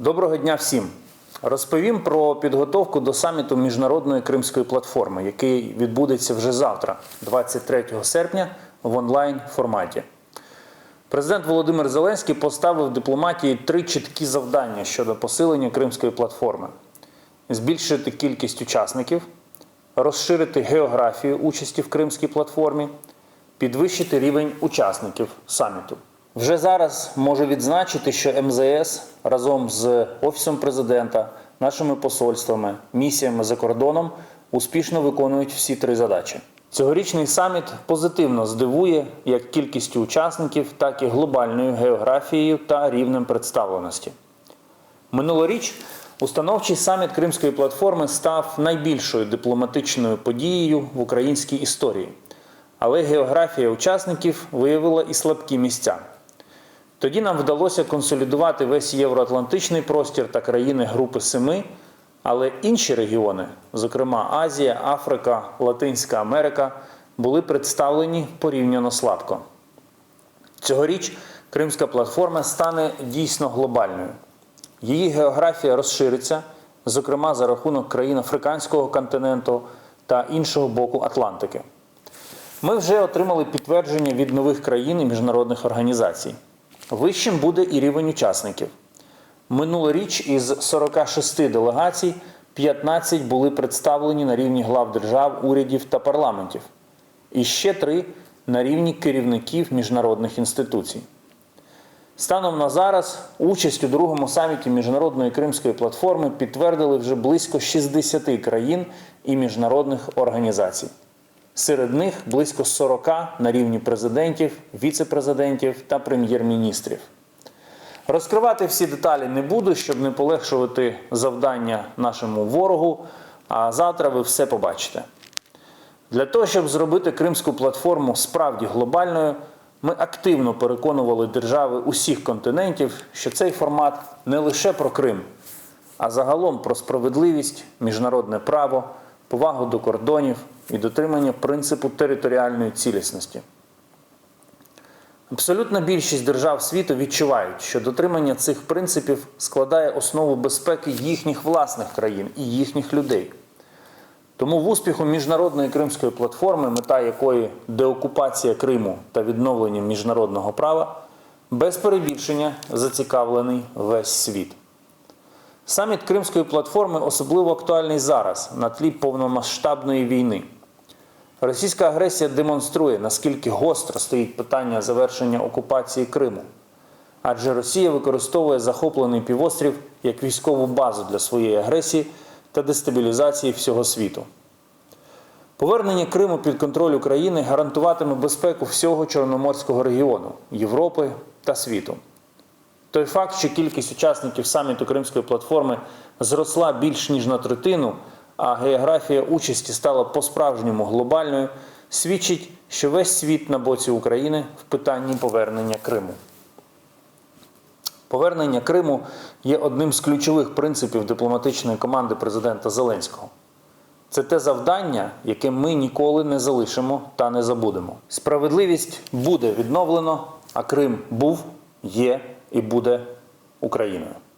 Доброго дня всім! Розповім про підготовку до саміту міжнародної кримської платформи, який відбудеться вже завтра, 23 серпня, в онлайн форматі. Президент Володимир Зеленський поставив дипломатії три чіткі завдання щодо посилення кримської платформи: збільшити кількість учасників, розширити географію участі в кримській платформі, підвищити рівень учасників саміту. Вже зараз можу відзначити, що МЗС разом з Офісом президента, нашими посольствами, місіями за кордоном успішно виконують всі три задачі. Цьогорічний саміт позитивно здивує як кількістю учасників, так і глобальною географією та рівнем представленості. Минулоріч установчий саміт Кримської платформи став найбільшою дипломатичною подією в українській історії. Але географія учасників виявила і слабкі місця. Тоді нам вдалося консолідувати весь євроатлантичний простір та країни Групи Семи, але інші регіони, зокрема Азія, Африка, Латинська Америка, були представлені порівняно слабко. Цьогоріч Кримська платформа стане дійсно глобальною. Її географія розшириться, зокрема за рахунок країн африканського континенту та іншого боку Атлантики. Ми вже отримали підтвердження від нових країн і міжнародних організацій. Вищим буде і рівень учасників. Минулоріч із 46 делегацій 15 були представлені на рівні глав держав, урядів та парламентів, і ще три на рівні керівників міжнародних інституцій. Станом на зараз участь у другому саміті міжнародної кримської платформи підтвердили вже близько 60 країн і міжнародних організацій. Серед них близько 40 на рівні президентів, віце-президентів та прем'єр-міністрів. Розкривати всі деталі не буду, щоб не полегшувати завдання нашому ворогу. А завтра ви все побачите. Для того, щоб зробити кримську платформу справді глобальною, ми активно переконували держави усіх континентів, що цей формат не лише про Крим, а загалом про справедливість, міжнародне право, повагу до кордонів і дотримання принципу територіальної цілісності. Абсолютна більшість держав світу відчувають, що дотримання цих принципів складає основу безпеки їхніх власних країн і їхніх людей. Тому в успіху міжнародної кримської платформи, мета якої деокупація Криму та відновлення міжнародного права, без перебільшення зацікавлений весь світ. Саміт Кримської платформи особливо актуальний зараз на тлі повномасштабної війни. Російська агресія демонструє, наскільки гостро стоїть питання завершення окупації Криму. Адже Росія використовує захоплений півострів як військову базу для своєї агресії та дестабілізації всього світу. Повернення Криму під контроль України гарантуватиме безпеку всього Чорноморського регіону, Європи та світу. Той факт, що кількість учасників саміту Кримської платформи зросла більш ніж на третину, а географія участі стала по-справжньому глобальною, свідчить, що весь світ на боці України в питанні повернення Криму. Повернення Криму є одним з ключових принципів дипломатичної команди президента Зеленського. Це те завдання, яке ми ніколи не залишимо та не забудемо. Справедливість буде відновлено, а Крим був, є і буде Україною.